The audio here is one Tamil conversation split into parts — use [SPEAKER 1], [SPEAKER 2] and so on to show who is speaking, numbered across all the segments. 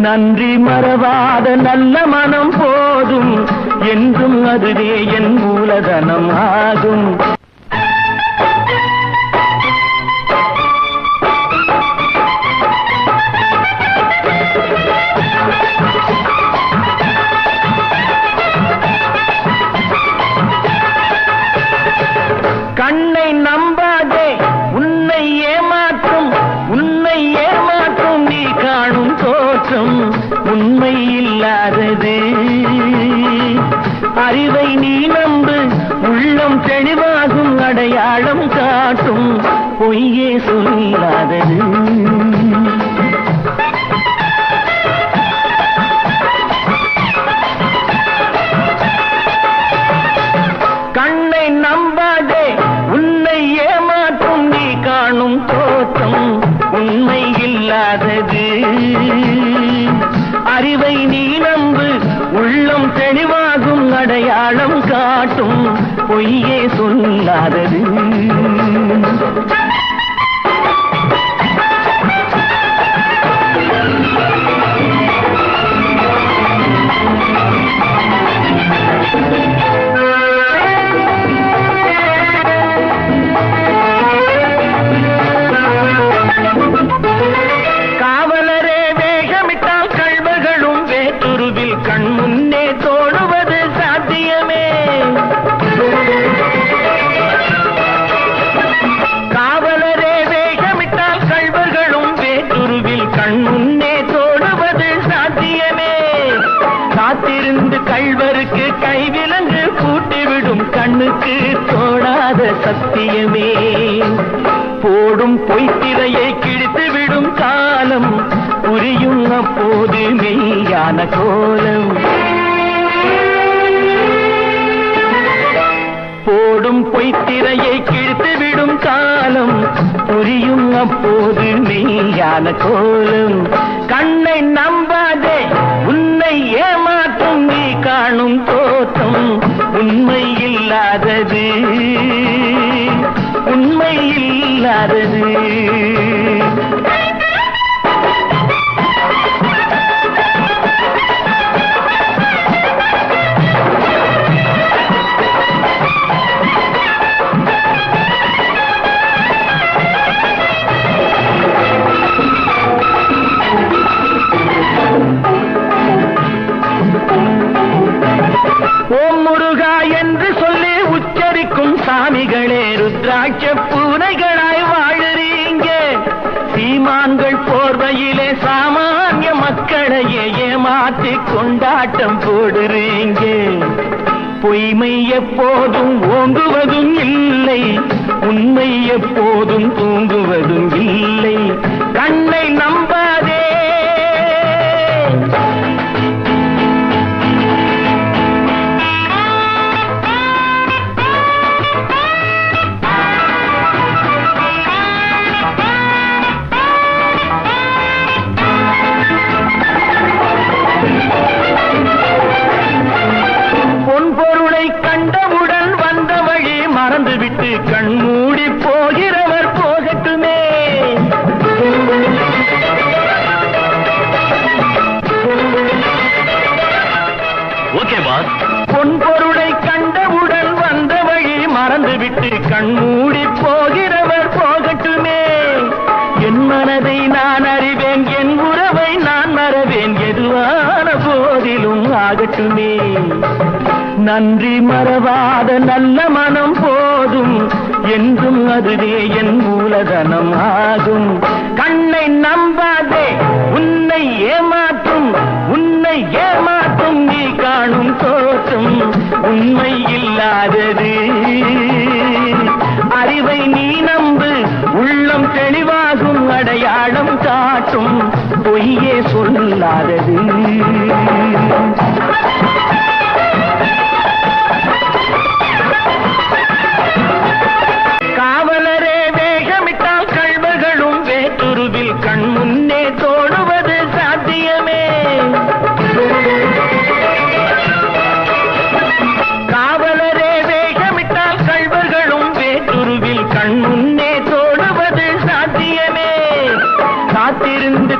[SPEAKER 1] நன்றி மறவாத நல்ல மனம் போதும். என்றும் அதுவே என் மூலதனம் ஆகும். இல்லாதது. அறிவை நீ நம்பு உள்ளம் தெளிவாகும் அடையாளம் காட்டும். பொய்யே சொல்லாதது அடையாளம் காட்டும் பொய்யே சொல்லாதது. கள்வருக்கு கைவிலங்கு கூட்டிவிடும் கண்ணுக்கு தோடாத சத்தியமே. போடும் பொய்த்திரையை கிழித்து விடும் காலம் புரியும் அப்போது மெய்யான கோலம். போடும் பொய்த்திரையை கிழித்து விடும் காலம் புரியும் அப்போது மெய்யான கோலம். கண்ணை நம்பாதே இல்லாதது முருகா என்று சொல்லி உச்சரிக்கும் சாமிகளே ருத்ராட்ச பூனைகள். உண்மையிலே சாமானிய மக்களையே ஏமாற்றி கொண்டாட்டம் போடுறீங்க. பொய்மை எப்போதும் ஓங்குவதும் இல்லை. உண்மை எப்போதும் தூங்குவதும் இல்லை. கண்ணை நம்பாதே பொன்பொருளை கண்டவுடன் வந்த வழி மறந்துவிட்டு கண்மூடி போகிறவர் போகட்டுமே. என் மனதை நான் அறிவேன் என் உறவை நான் மறவேன் எதுவான போதிலும் ஆகட்டுமே. நன்றி மறவாத நல்ல மனம் போதும் என்றும் அதுவே என் மூலதனம் ஆகும். கண்ணை நம்பாதே உன்னை ஏமாற்றும்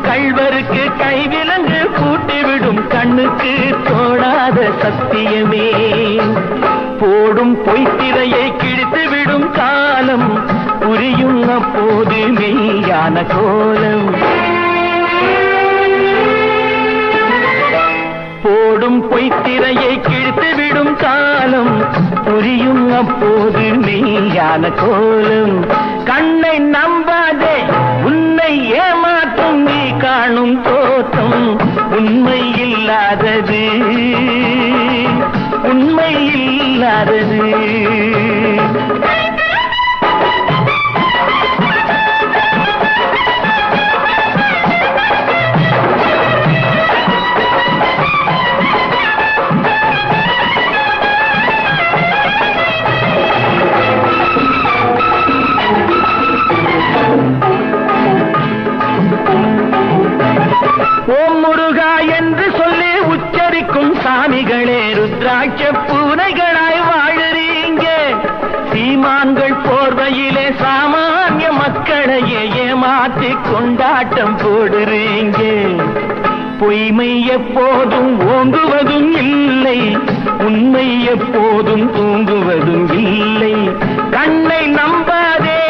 [SPEAKER 1] கழ்வருக்கு கைவிலங்கு கூட்டிவிடும் கண்ணுக்கு தோணாத சத்தியமே. போடும் பொய்த்திரையை கிழித்துவிடும் காலம் புரியும் அப்போது மெய்யான கோலம். போடும் பொய்த்திரையை கிழித்துவிடும் காலம் புரியும் அப்போது மெய்யான கோலம். கண்ணை நம் காணும் தோற்றம் உண்மை இல்லாதது உண்மை இல்லாதது என்று சொல்லி உச்சரிக்கும் சாமிகளே ருத்ராட்ச பூனைகளாய் வாழுறீங்க. சீமான்கள் போர்வையிலே சாமானிய மக்களையே ஏமாற்றி கொண்டாட்டம் போடுறீங்க. பொய்மை எப்போதும் ஓங்குவதும் இல்லை உண்மை எப்போதும் தூங்குவதும் இல்லை. கண்ணை நம்பாதே.